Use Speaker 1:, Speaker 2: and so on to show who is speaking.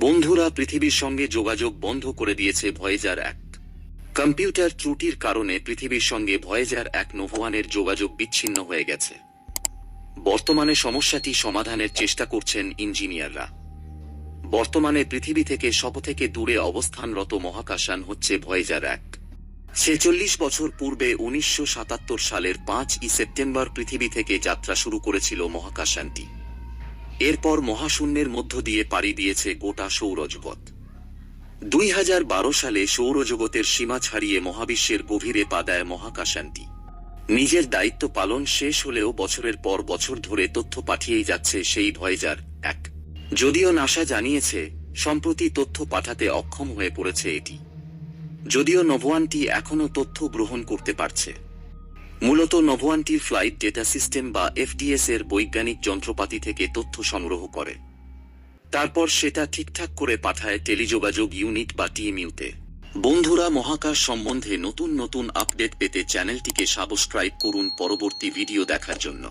Speaker 1: বন্ধুরা পৃথিবীর সঙ্গে যোগাযোগ বন্ধ করে দিয়েছে ভয়েজার এক। কম্পিউটার ত্রুটির কারণে পৃথিবীর সঙ্গে ভয়েজার এক নোভোয়ানের যোগাযোগ বিচ্ছিন্ন হয়ে গেছে। বর্তমানে সমস্যাটি সমাধানের চেষ্টা করছেন ইঞ্জিনিয়াররা। বর্তমানে পৃথিবী থেকে সবথেকে দূরে অবস্থানরত মহাকাশান হচ্ছে ভয়েজার এক। ছেচল্লিশ বছর পূর্বে উনিশশো সাতাত্তর সালের পাঁচই সেপ্টেম্বর পৃথিবী থেকে যাত্রা শুরু করেছিল মহাকাশানটি এরপর মহাশূন্যের মধ্য দিয়ে পাড়ি দিয়েছে গোটা সৌরজগৎ। দুই হাজার বারো সালে সৌরজগতের সীমা ছাড়িয়ে মহাবিশ্বের গভীরে পা দেয় মহাকাশানটি নিজের দায়িত্ব পালন শেষ হলেও বছরের পর বছর ধরে তথ্য পাঠিয়েই যাচ্ছে সেই ভয়েজার এক। যদিও নাসা জানিয়েছে, সম্প্রতি তথ্য পাঠাতে অক্ষম হয়ে পড়েছে এটি। যদিও নভোয়ানটি এখনও তথ্য গ্রহণ করতে পারছে। মূলত নভোয়ানটির ফ্লাইট ডেটা সিস্টেম বা এফডিএস এর বৈজ্ঞানিক যন্ত্রপাতি থেকে তথ্য সংগ্রহ করে। তারপর সেটা ঠিকঠাক করে পাঠায় টেলিযোগাযোগ ইউনিট বা টিএমইউতে। বন্ধুরা, মহাকাশ সম্বন্ধে নতুন নতুন আপডেট পেতে চ্যানেলটিকে সাবস্ক্রাইব করুন পরবর্তী ভিডিও দেখার জন্য।